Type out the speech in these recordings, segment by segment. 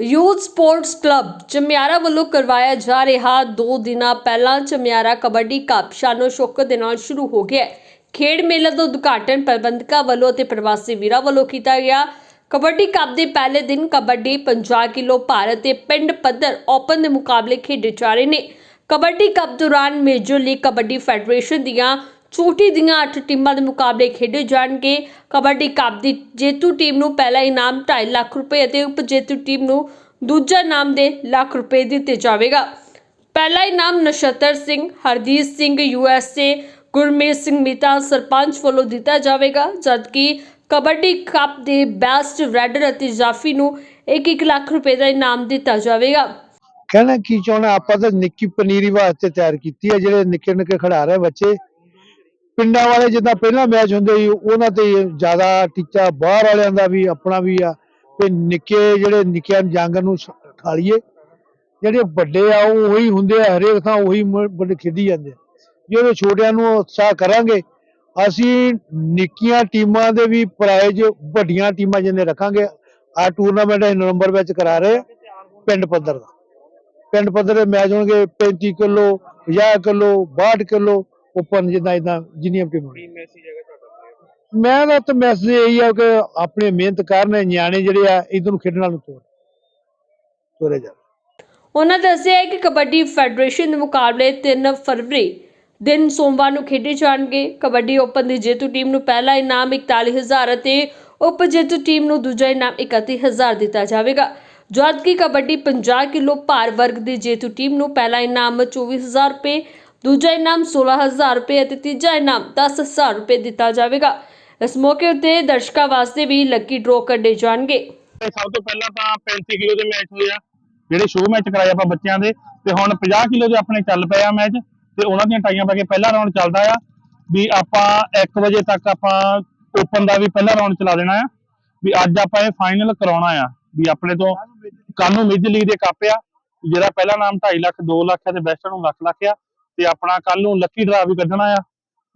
Youth sports club Chamiara ਵੱਲੋਂ ਕਰਵਾਇਆ ਜਾ ਰਿਹਾ 2 ਦਿਨਾਂ ਪਹਿਲਾਂ ਚਮਿਆਰਾ ਕਬੱਡੀ ਕੱਪ ਸ਼ਾਨੋ ਸ਼ੌਕਤ ਦੇ ਨਾਲ ਸ਼ੁਰੂ ਹੋ ਗਿਆ ਹੈ। ਖੇਡ ਮੇਲਾ ਦਾ ਉਦਘਾਟਨ ਪ੍ਰਬੰਧਕਾਂ ਵੱਲੋਂ ਅਤੇ ਪ੍ਰਵਾਸੀ ਵੀਰਾਂ ਵੱਲੋਂ ਕੀਤਾ ਗਿਆ ਕਬੱਡੀ ਕੱਪ ਦੇ ਪਹਿਲੇ ਦਿਨ ਕਬੱਡੀ 50 ਕਿਲੋ ਭਾਰਤ ਤੇ ਪਿੰਡ ਪੱਧਰ ਓਪਨ ਦੇ ਮੁਕਾਬਲੇ ਖੇਡੇ ਜਾ ਰਹੇ ਨੇ ਕਬੱਡੀ ਕੱਪ ਦੌਰਾਨ ਮੇਜਰ ਲੀਗ ਕਬੱਡੀ ਫੈਡਰੇਸ਼ਨ ਦੀਆਂ ਚੋਟੀ ਦੀਆਂ 8 ਟੀਮਾਂ ਦੇ ਮੁਕਾਬਲੇ ਖੇਡੇ ਜਾਣਗੇ। ਕਬੱਡੀ ਕੱਪ ਦੀ ਜੇਤੂ ਟੀਮ ਨੂੰ ਪਹਿਲਾ ਇਨਾਮ 2.5 ਲੱਖ ਰੁਪਏ ਅਤੇ ਉਪ ਜੇਤੂ ਟੀਮ ਨੂੰ ਦੂਜਾ ਇਨਾਮ ਦੇ ਲੱਖ ਰੁਪਏ ਦਿੱਤੇ ਜਾਵੇਗਾ। ਪਹਿਲਾ ਇਨਾਮ ਨਛੱਤਰ ਸਿੰਘ, ਹਰਦੀਪ ਸਿੰਘ ਯੂਐਸਏ ਗੁਰਮੀਤ ਸਿੰਘ ਮੀਤਾ ਸਰਪੰਚ ਵੱਲੋਂ ਦਿੱਤਾ ਜਾਵੇਗਾ, ਜਦਕਿ ਕਬੱਡੀ ਕੱਪ ਦੇ ਬੈਸਟ ਰੈਡਰ ਅਤੇ ਜਾਫੀ ਨੂੰ 1-1 ਲੱਖ ਰੁਪਏ ਦਾ ਇਨਾਮ ਦਿੱਤਾ ਜਾਵੇਗਾ। ਕਹਿਣਾ ਕੀ ਚਾਹੁੰਦਾ? ਆਪਾਂ ਤਾਂ ਨਿੱਕੀ ਪਨੀਰੀ ਵਾਸਤੇ ਤਿਆਰ ਕੀਤੀ ਹੈ, ਜਿਹੜੇ ਨਿੱਕੇ ਨਿੱਕੇ ਖਿਡਾਰ ਹੈ ਬੱਚੇ। ਪਿੰਡਾਂ ਵਾਲੇ ਜਿੱਦਾਂ ਪਹਿਲਾਂ ਮੈਚ ਹੁੰਦੇ ਸੀ, ਉਹਨਾਂ ਤੇ ਜ਼ਿਆਦਾ ਟੀਚਾ ਬਾਹਰ ਵਾਲਿਆਂ ਦਾ ਵੀ, ਆਪਣਾ ਵੀ ਆ। ਤੇ ਨਿੱਕੇ ਜਿਹੜੇ ਨਿੱਕਿਆਂ ਜੰਗ ਨੂੰ ਖਾਲੀਏ ਜਿਹੜੇ ਵੱਡੇ ਆ, ਉਹ ਉਹੀ ਹੁੰਦੇ ਆ, ਹਰੇਕ ਥਾਂ ਉਹੀ ਵੱਡੇ ਖੇਡੀ ਜਾਂਦੇ ਆ। ਜਿਹੜੇ ਛੋਟਿਆਂ ਨੂੰ ਉਤਸ਼ਾਹ ਕਰਾਂਗੇ, ਅਸੀਂ ਨਿੱਕੀਆਂ ਟੀਮਾਂ ਦੇ ਵੀ ਪ੍ਰਾਈਜ਼ ਵੱਡੀਆਂ ਟੀਮਾਂ ਜਿੰਨੇ ਰੱਖਾਂਗੇ ਆ ਟੂਰਨਾਮੈਂਟ ਅਸੀਂ ਨਵੰਬਰ ਵਿੱਚ ਕਰਾ ਰਹੇ ਆ, ਪਿੰਡ ਪੱਧਰ ਦਾ। ਪਿੰਡ ਪੱਧਰ ਦੇ ਮੈਚ ਹੋਣਗੇ 35 ਕਿਲੋ 50 ਕਿਲੋ 62 ਕਿਲੋ ਓਪਨ ਜਿੱਦਾਂ ਇਦਾਂ ਜਿੰਨੀਆਂ ਟੀਮਾਂ ਕੀ ਮੈਸੇਜ ਹੈਗਾ ਤੁਹਾਡਾ? ਮੈਂ ਦਾ ਤਾਂ ਮੈਸੇਜ ਇਹੀ ਆ ਕਿ ਆਪਣੇ ਮਿਹਨਤ ਕਰਨ ਨਿਆਣੇ ਜਿਹੜੇ ਆ ਇਧਰ ਨੂੰ ਖੇਡਣ ਵਾਲ ਨੂੰ ਤੋਰ। ਤੋਰੇ ਜਾ। ਉਹਨਾਂ ਦੱਸਿਆ ਹੈ ਕਿ ਕਬੱਡੀ ਫੈਡਰੇਸ਼ਨ ਦੇ ਮੁਕਾਬਲੇ 3 ਫਰਵਰੀ ਦਿਨ ਸੋਮਵਾਰ ਨੂੰ ਖੇਡੇ ਜਾਣਗੇ। ਕਬੱਡੀ ਓਪਨ ਦੀ ਜੇਤੂ ਟੀਮ ਨੂੰ ਪਹਿਲਾ ਇਨਾਮ 41000 ਅਤੇ ਉਪ ਜੇਤੂ ਟੀਮ ਨੂੰ ਦੂਜਾ ਇਨਾਮ 31000 ਦਿੱਤਾ ਜਾਵੇਗਾ। ਜਦਕਿ ਕਬੱਡੀ 50 ਕਿਲੋ ਭਾਰ ਵਰਗ ਦੀ ਜੇਤੂ ਟੀਮ ਨੂੰ ਪਹਿਲਾ ਇਨਾਮ 24000 ਰੁਪਏ ਦੂਜਾ ਇਨਾਮ 16000 ਰੁਪਏ ਅਤੇ ਤੀਜਾ ਇਨਾਮ 10000 ਰੁਪਏ ਦਿੱਤਾ ਜਾਵੇਗਾ। ਇਸ ਮੌਕੇ ਉੱਤੇ ਦਰਸ਼ਕਾਂ ਵਾਸਤੇ ਵੀ ਲੱਕੀ ਡਰਾਅ ਕੱਢੇ ਜਾਣਗੇ। ਸਭ ਤੋਂ ਪਹਿਲਾਂ ਤਾਂ 35 ਕਿਲੋ ਦੇ ਮੈਚ ਹੋਏ ਆ ਜਿਹੜੇ ਸ਼ੋਅ ਮੈਚ ਕਰਾਏ ਆਪਾਂ ਬੱਚਿਆਂ ਦੇ, ਤੇ ਹੁਣ 50 ਕਿਲੋ ਦੇ ਆਪਣੇ ਚੱਲ ਪਏ ਆ ਮੈਚ ਤੇ ਉਹਨਾਂ ਦੀਆਂ ਟਾਈਆਂ ਪਾ ਕੇ ਪਹਿਲਾ ਰਾਉਂਡ ਚੱਲਦਾ ਆ, ਵੀ ਆਪਾਂ 1 ਵਜੇ ਤੱਕ ਆਪਾਂ ਓਪਨ ਦਾ ਵੀ ਪਹਿਲਾ ਰਾਉਂਡ ਚਲਾ ਦੇਣਾ ਆ, ਵੀ ਅੱਜ ਆਪਾਂ ਇਹ ਫਾਈਨਲ ਕਰਾਉਣਾ ਆ, ਵੀ ਆਪਣੇ ਤੋਂ ਕੱਲ ਨੂੰ ਲੀਗ ਦੇ ਕੱਪ ਆ, ਜਿਹੜਾ ਪਹਿਲਾ ਨਾਮ 2.5 ਲੱਖ 2 ਲੱਖ ਆ ਤੇ ਬੈਸਟ ਨੂੰ ਲੱਖ ਲੱਖ ਆ ਤੇ ਆਪਣਾ ਕੱਲ ਨੂੰ ਲੱਕੀ ਡਰਾ ਵੀ ਕੱਢਣਾ ਆ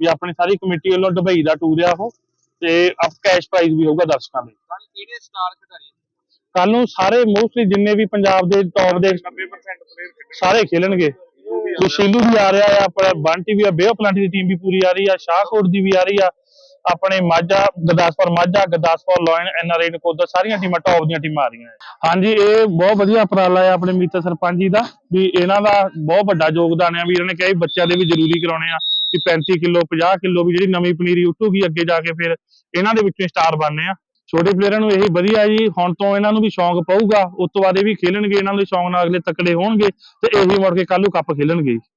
ਵੀ ਆਪਣੀ ਸਾਰੀ ਕਮੇਟੀ ਵੱਲੋਂ ਦੁਬਈ ਦਾ ਟੂਰ ਆ ਉਹ ਤੇ ਅਪ ਕੈਸ਼ ਪ੍ਰਾਈਜ਼ ਵੀ ਹੋਊਗਾ ਦਰਸ਼ਕਾਂ ਲਈ ਕੱਲ ਕਿਹੜੇ ਸਟਾਰ ਖਿਡਾਰੀ ਕੱਲ ਨੂੰ ਸਾਰੇ ਮੋਸਟਲੀ ਜਿੰਨੇ ਵੀ ਪੰਜਾਬ ਦੇ ਟੌਪ ਦੇ 90% ਪਲੇਅਰ ਸਾਰੇ ਖੇਲਣਗੇ। ਤੇ ਸ਼ੀਲੂ ਵੀ ਆ ਰਿਹਾ ਆ ਆਪਣਾ ਬੰਟੀ ਵੀ ਆ ਬੇਓ ਪਲਾਂਟੀ ਦੀ ਟੀਮ ਵੀ ਪੂਰੀ ਆ ਰਹੀ ਆ ਸ਼ਾਹਕੋਟ ਦੀ ਵੀ ਆ ਰਹੀ ਆ ਆਪਣੇ ਮਾਝਾ, ਗੁਰਦਾਸਪੁਰ ਮਾਝਾ, ਗੁਰਦਾਸਪੁਰ ਲੋਇਨ ਐਨਆਰਆਈ ਨਕੋਦਰ ਸਾਰੀਆਂ ਟੀਮਾਂ ਟੌਪ ਦੀਆਂ ਟੀਮਾਂ ਆ ਰਹੀਆਂ ਹਾਂਜੀ, ਇਹ ਬਹੁਤ ਵਧੀਆ ਉਪਰਾਲਾ ਹੈ ਆਪਣੇ ਮੀਤ ਸਰਪੰਚ ਜੀ ਦਾ, ਵੀ ਇਹਨਾਂ ਦਾ ਬਹੁਤ ਵੱਡਾ ਯੋਗਦਾਨ ਆ ਵੀ ਇਹਨਾਂ ਨੇ ਕਿਹਾ ਵੀ ਬੱਚਿਆਂ ਦੇ ਵੀ ਜ਼ਰੂਰੀ ਕਰਾਉਣੇ ਆ ਕਿ 35 ਕਿਲੋ 50 ਕਿਲੋ ਵੀ ਜਿਹੜੀ ਨਵੀਂ ਪਨੀਰੀ ਉੱਟੂਗੀ ਅੱਗੇ ਜਾ ਕੇ, ਫਿਰ ਇਹਨਾਂ ਦੇ ਵਿੱਚੋਂ ਸਟਾਰ ਬਣਨੇ ਆ। ਛੋਟੇ ਪਲੇਅਰਾਂ ਨੂੰ ਇਹੀ ਵਧੀਆ ਜੀ, ਹੁਣ ਤੋਂ ਇਹਨਾਂ ਨੂੰ ਵੀ ਸ਼ੌਂਕ ਪਊਗਾ, ਉਸ ਤੋਂ ਬਾਅਦ ਇਹ ਵੀ ਖੇਲਣਗੇ, ਇਹਨਾਂ ਦੇ ਸ਼ੌਂਕ ਨਾਲ ਅਗਲੇ ਤਕੜੇ ਹੋਣਗੇ, ਤੇ ਇਹੀ ਮੁੜ ਕੇ ਕੱਲ ਨੂੰ ਕੱਪ ਖੇਲਣਗੇ